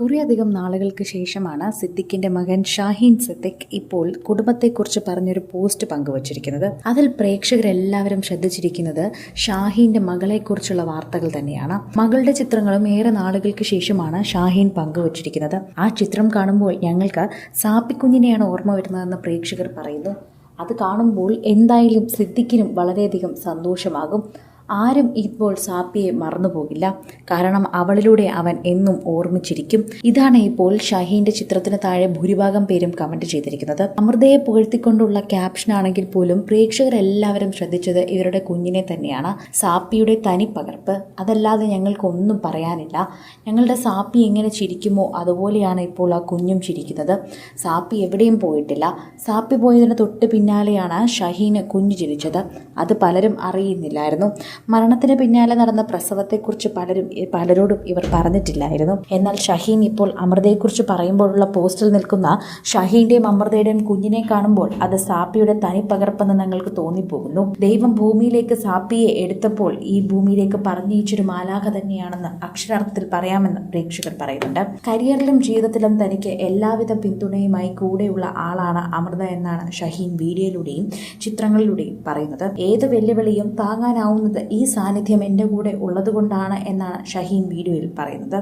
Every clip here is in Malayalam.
കുറേയധികം നാളുകൾക്ക് ശേഷമാണ് സിദ്ദിഖിന്റെ മകൻ ഷാഹീൻ സിദ്ദിഖ് ഇപ്പോൾ കുടുംബത്തെക്കുറിച്ച് പറഞ്ഞൊരു പോസ്റ്റ് പങ്കുവച്ചിരിക്കുന്നത്. അതിൽ പ്രേക്ഷകരെല്ലാവരും ശ്രദ്ധിച്ചിരിക്കുന്നത് ഷാഹീന്റെ മകളെക്കുറിച്ചുള്ള വാർത്തകൾ തന്നെയാണ്. മകളുടെ ചിത്രങ്ങളും ഏറെ നാളുകൾക്ക് ശേഷമാണ് ഷാഹീൻ പങ്കുവച്ചിരിക്കുന്നത്. ആ ചിത്രം കാണുമ്പോൾ ഞങ്ങൾക്ക് സാപ്പിക്കുഞ്ഞിനെയാണ് ഓർമ്മ വരുന്നതെന്ന് പ്രേക്ഷകർ പറയുന്നു. അത് കാണുമ്പോൾ എന്തായാലും സിദ്ദിഖിനും വളരെയധികം സന്തോഷമാകും. ആരും ഇപ്പോൾ സാപ്പിയെ മറന്നുപോകില്ല. കാരണം അവളിലൂടെ അവൻ എന്നും ഓർമ്മിച്ചിരിക്കും. ഇതാണ് ഇപ്പോൾ ഷഹീന്റെ ചിത്രത്തിന് താഴെ ഭൂരിഭാഗം പേരും കമന്റ് ചെയ്തിരിക്കുന്നത്. അമൃതയെ പുകഴ്ത്തിക്കൊണ്ടുള്ള ക്യാപ്ഷൻ ആണെങ്കിൽ പോലും പ്രേക്ഷകരെല്ലാവരും ശ്രദ്ധിച്ചത് ഇവരുടെ കുഞ്ഞിനെ തന്നെയാണ്. സാപ്പിയുടെ തനി പകർപ്പ്. അതല്ലാതെ ഞങ്ങൾക്കൊന്നും പറയാനില്ല. ഞങ്ങളുടെ സാപ്പി എങ്ങനെ ചിരിക്കുമോ അതുപോലെയാണ് ഇപ്പോൾ ആ കുഞ്ഞും ചിരിക്കുന്നത്. സാപ്പി എവിടെയും പോയിട്ടില്ല. സാപ്പി പോയതിന് തൊട്ട് പിന്നാലെയാണ് ഷഹീന് കുഞ്ഞു ചിരിച്ചത്. അത് പലരും അറിയുന്നില്ലായിരുന്നു. മരണത്തിന് പിന്നാലെ നടന്ന പ്രസവത്തെക്കുറിച്ച് പലരും പലരോടും ഇവർ പറഞ്ഞിട്ടില്ലായിരുന്നു. എന്നാൽ ഷഹീൻ ഇപ്പോൾ അമൃതയെക്കുറിച്ച് പറയുമ്പോഴുള്ള പോസ്റ്റിൽ നിൽക്കുന്ന ഷഹീന്റെയും അമൃതയുടെയും കുഞ്ഞിനെ കാണുമ്പോൾ അത് സാപ്പിയുടെ തനി പകർപ്പെന്ന് ഞങ്ങൾക്ക് തോന്നിപ്പോകുന്നു. ദൈവം ഭൂമിയിലേക്ക് സാപ്പിയെ എടുത്തപ്പോൾ ഈ ഭൂമിയിലേക്ക് പറഞ്ഞയച്ചൊരു മാലാഖ തന്നെയാണെന്ന് അക്ഷരാർത്ഥത്തിൽ പറയാമെന്ന് പ്രേക്ഷകർ പറയുന്നുണ്ട്. കരിയറിലും ജീവിതത്തിലും തനിക്ക് എല്ലാവിധ പിന്തുണയുമായി കൂടെയുള്ള ആളാണ് അമൃത എന്നാണ് ഷഹീൻ വീഡിയോയിലൂടെയും ചിത്രങ്ങളിലൂടെയും പറയുന്നത്. ഏത് വെല്ലുവിളിയും താങ്ങാനാവുന്നത് ഈ സാന്നിധ്യം എന്റെ കൂടെ ഉള്ളതുകൊണ്ടാണ് എന്നാണ് ഷഹീൻ വീഡിയോയിൽ പറയുന്നത്.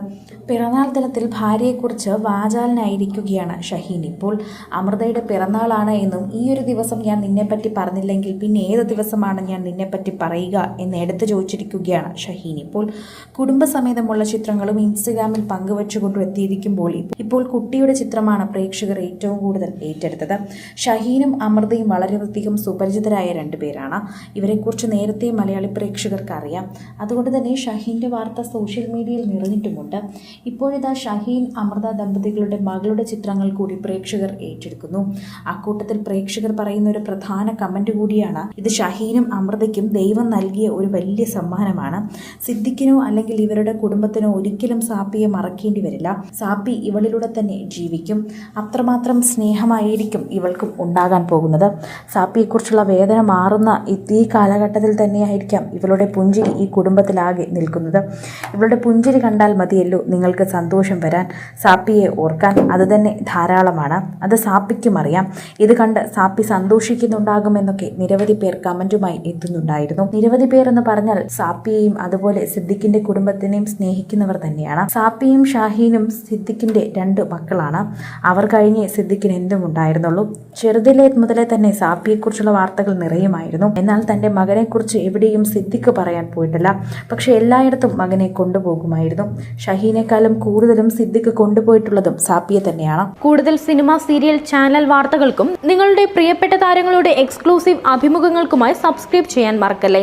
പിറന്നാൾ ദിനത്തിൽ ഭാര്യയെക്കുറിച്ച് വാചാലനായിരിക്കുകയാണ് ഷഹീൻ. ഇപ്പോൾ അമൃതയുടെ പിറന്നാളാണ് എന്നും ഈ ഒരു ദിവസം ഞാൻ നിന്നെപ്പറ്റി പറഞ്ഞില്ലെങ്കിൽ പിന്നെ ഏത് ദിവസമാണ് ഞാൻ നിന്നെപ്പറ്റി പറയുക എന്ന് എടുത്തു ചോദിച്ചിരിക്കുകയാണ് ഷഹീൻ. ഇപ്പോൾ കുടുംബസമേതമുള്ള ചിത്രങ്ങളും ഇൻസ്റ്റഗ്രാമിൽ പങ്കുവച്ചുകൊണ്ട് എത്തിയിരിക്കുമ്പോൾ ഇപ്പോൾ കുട്ടിയുടെ ചിത്രമാണ് പ്രേക്ഷകർ ഏറ്റവും കൂടുതൽ ഏറ്റെടുത്തത്. ഷഹീനും അമൃതയും വളരെയധികം സുപരിചിതരായ രണ്ടുപേരാണ് ഇവരെക്കുറിച്ച് നേരത്തെ മലയാളി പ്രേക്ഷകർക്ക് അറിയാം അതുകൊണ്ട് തന്നെ ഷഹീന്റെ വാർത്ത സോഷ്യൽ മീഡിയയിൽ നിറഞ്ഞിട്ടുമുണ്ട്. ഇപ്പോഴിതാ ഷഹീൻ അമൃത ദമ്പതികളുടെ മകളുടെ ചിത്രങ്ങൾ കൂടി പ്രേക്ഷകർ ഏറ്റെടുക്കുന്നു. അക്കൂട്ടത്തിൽ പ്രേക്ഷകർ പറയുന്ന ഒരു പ്രധാന കമന്റ് കൂടിയാണ് ഇത് ഷഹീനും അമൃതയ്ക്കും ദൈവം നൽകിയ ഒരു വലിയ സമ്മാനമാണ്. സിദ്ദിഖിനോ അല്ലെങ്കിൽ ഇവരുടെ കുടുംബത്തിനോ ഒരിക്കലും സാപ്പിയെ മറക്കേണ്ടി വരില്ല. സാപ്പി ഇവളിലൂടെ തന്നെ ജീവിക്കും. അത്രമാത്രം സ്നേഹമായിരിക്കും ഇവൾക്കും ഉണ്ടാകാൻ പോകുന്നത്. സാപ്പിയെക്കുറിച്ചുള്ള വേദന മാറുന്ന ഈ കാലഘട്ടത്തിൽ തന്നെയായിരിക്കാം ഇവളുടെ പുഞ്ചിരി ഈ കുടുംബത്തിലാകെ നിൽക്കുന്നത്. ഇവളുടെ പുഞ്ചിരി കണ്ടാൽ മതിയല്ലോ നിങ്ങൾക്ക് സന്തോഷം വരാൻ. സാപ്പിയെ ഓർക്കാൻ അത് തന്നെ ധാരാളമാണ്. അത് സാപ്പിക്കും അറിയാം. ഇത് കണ്ട് സാപ്പി സന്തോഷിക്കുന്നുണ്ടാകുമെന്നൊക്കെ നിരവധി പേർ കമന്റുമായി എത്തുന്നുണ്ടായിരുന്നു. നിരവധി പേർ എന്ന് പറഞ്ഞാൽ സാപ്പിയെയും അതുപോലെ സിദ്ദിഖിന്റെ കുടുംബത്തിനെയും സ്നേഹിക്കുന്നവർ തന്നെയാണ്. സാപ്പിയും ഷാഹീനും സിദ്ദിഖിന്റെ രണ്ട് മക്കളാണ്. അവർ കഴിഞ്ഞ് സിദ്ദിഖിന് എന്തും ഉണ്ടായിരുന്നുള്ളൂ. ചെറുതിലെ മുതലേ തന്നെ സാപ്പിയെക്കുറിച്ചുള്ള വാർത്തകൾ നിറയുമായിരുന്നു. എന്നാൽ തന്റെ മകനെക്കുറിച്ച് എവിടെയും സിദ്ദിഖ് പറയാൻ പോയിട്ടില്ല. പക്ഷേ എല്ലായിടത്തും മകനെ കൊണ്ടുപോകുമായിരുന്നു. ഷഹീനേക്കാളും കൂടുതലും സിദ്ദിഖ് കൊണ്ടുപോയിട്ടുള്ളതും സാപ്പിയെ തന്നെയാണ്. കൂടുതൽ സിനിമ സീരിയൽ ചാനൽ വാർത്തകൾക്കും നിങ്ങളുടെ പ്രിയപ്പെട്ട താരങ്ങളുടെ എക്സ്ക്ലൂസീവ് അഭിമുഖങ്ങൾക്കുമായി സബ്സ്ക്രൈബ് ചെയ്യാൻ മറക്കല്ലേ?